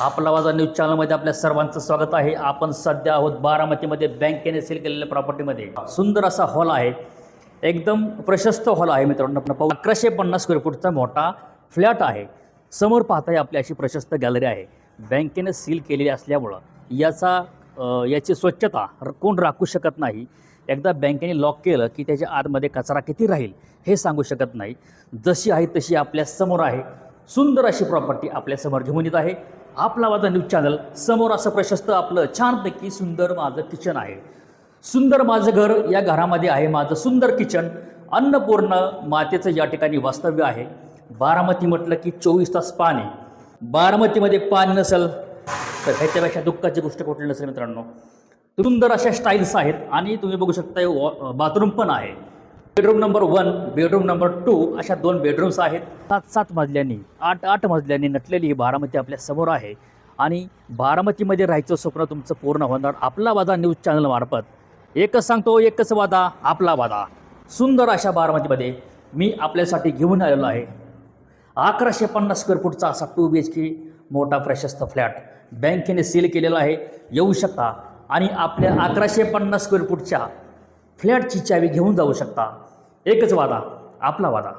आपला वाजा न्यूज चॅनलमध्ये आपल्या सर्वांचं स्वागत आहे. आपण सध्या आहोत बारामतीमध्ये बँकेने सेल केलेल्या प्रॉपर्टीमध्ये. सुंदर असा हॉल आहे. एकदम प्रशस्त हॉल आहे मित्रांनो. आपण पाहू अकराशे पन्नास स्क्वेअर फूटचा मोठा फ्लॅट आहे. समोर पाहताय आपली अशी प्रशस्त गॅलरी आहे. बँकेने सील केलेली असल्यामुळं याचा याची स्वच्छता कोण राखू शकत नाही. एकदा बँकेने लॉक केलं की त्याच्या आतमध्ये कचरा किती राहील हे सांगू शकत नाही. जशी आहे तशी आपल्यासमोर आहे. सुंदर अशी प्रॉपर्टी आपल्यासमोर घेऊन येत आहे. आपला माझा न्यूज चॅनल. समोर असं प्रशस्त आपलं छानपैकी सुंदर माझं किचन आहे. सुंदर माझं घर या घरामध्ये आहे माझं सुंदर किचन अन्नपूर्ण मातेचं या ठिकाणी वास्तव्य आहे. बारामती म्हटलं की चोवीस तास पाणी. बारामतीमध्ये पाणी नसेल तर ह्याच्यापेक्षा दुःखाची गोष्ट कुठली नसेल मित्रांनो? सुंदर अशा स्टाईल्स आहेत आणि तुम्ही बघू शकता वॉ- बाथरूम पण आहे. Bedroom number one bedroom number two अशा दोन बेडरूम्स आहेत. सात सात मजल्यांनी आठ आठ मजल्यांनी नटलेली ही बारामती आपल्यासमोर आहे. आणि बारामतीमध्ये राहायचं स्वप्न तुमचं पूर्ण होणार. आपला वादा न्यूज चॅनलमार्फत एकच सांगतो एकच वादा आपला वादा. सुंदर अशा बारामतीमध्ये मी आपल्यासाठी घेऊन आलेलो आहे. अकराशे पन्नास स्क्वेअर फूटचा असा टू बी एच के मोठा प्रशस्त फ्लॅट बँकेने सील केलेला आहे. येऊ शकता. आणि आपल्या अकराशे पन्नास स्क्वेअर फूटच्या फ्लॅटची चावी घेऊन जाऊ शकता. एकच वादा आपला वादा.